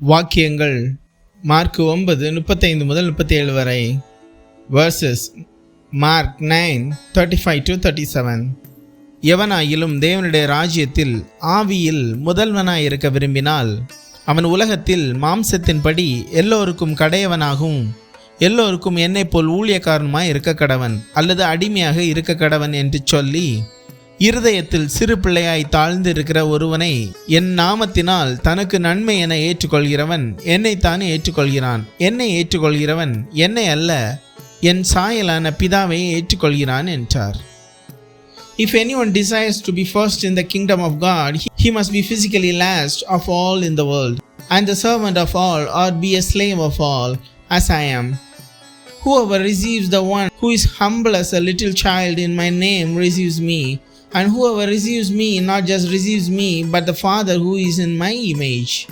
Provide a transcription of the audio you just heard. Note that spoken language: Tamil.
வாக்கியங்கள் மார்க் ஒன்பது முப்பத்தைந்து முதல் முப்பத்தி ஏழு வரை verses Mark nine thirty five to thirty seven எவனாயிலும் தேவனுடைய ராஜ்யத்தில் ஆவியில் முதல்வனாய் இருக்க விரும்பினால் அவன் உலகத்தில் மாம்சத்தின்படி எல்லோருக்கும் கடையவனாகவும் எல்லோருக்கும் என்னைப் போல் ஊழியக்காரனுமாய் இருக்க கடவன் அல்லது அடிமையாக இருக்க கடவன் என்று சொல்லி இருதயத்தில் சிறு பிள்ளையாய் தாழ்ந்து இருக்கிற ஒருவனை என் நாமத்தினால் தனக்கு நன்மை என ஏற்றுக்கொள்கிறவன் என்னைத்தானே ஏற்றுக்கொள்கிறான் என்னை ஏற்றுக்கொள்கிறவன் என்னை அல்ல என் சாயலான பிதாவை ஏற்றுக்கொள்கிறான் என்றார் If anyone desires to be first in the kingdom of God, he- he must be physically last of all in the world, and the servant of all, or be a slave of all, as I am. Whoever receives the one who is humble as a little child in my name receives me, and whoever receives me not just receives me, but the Father who is in my image.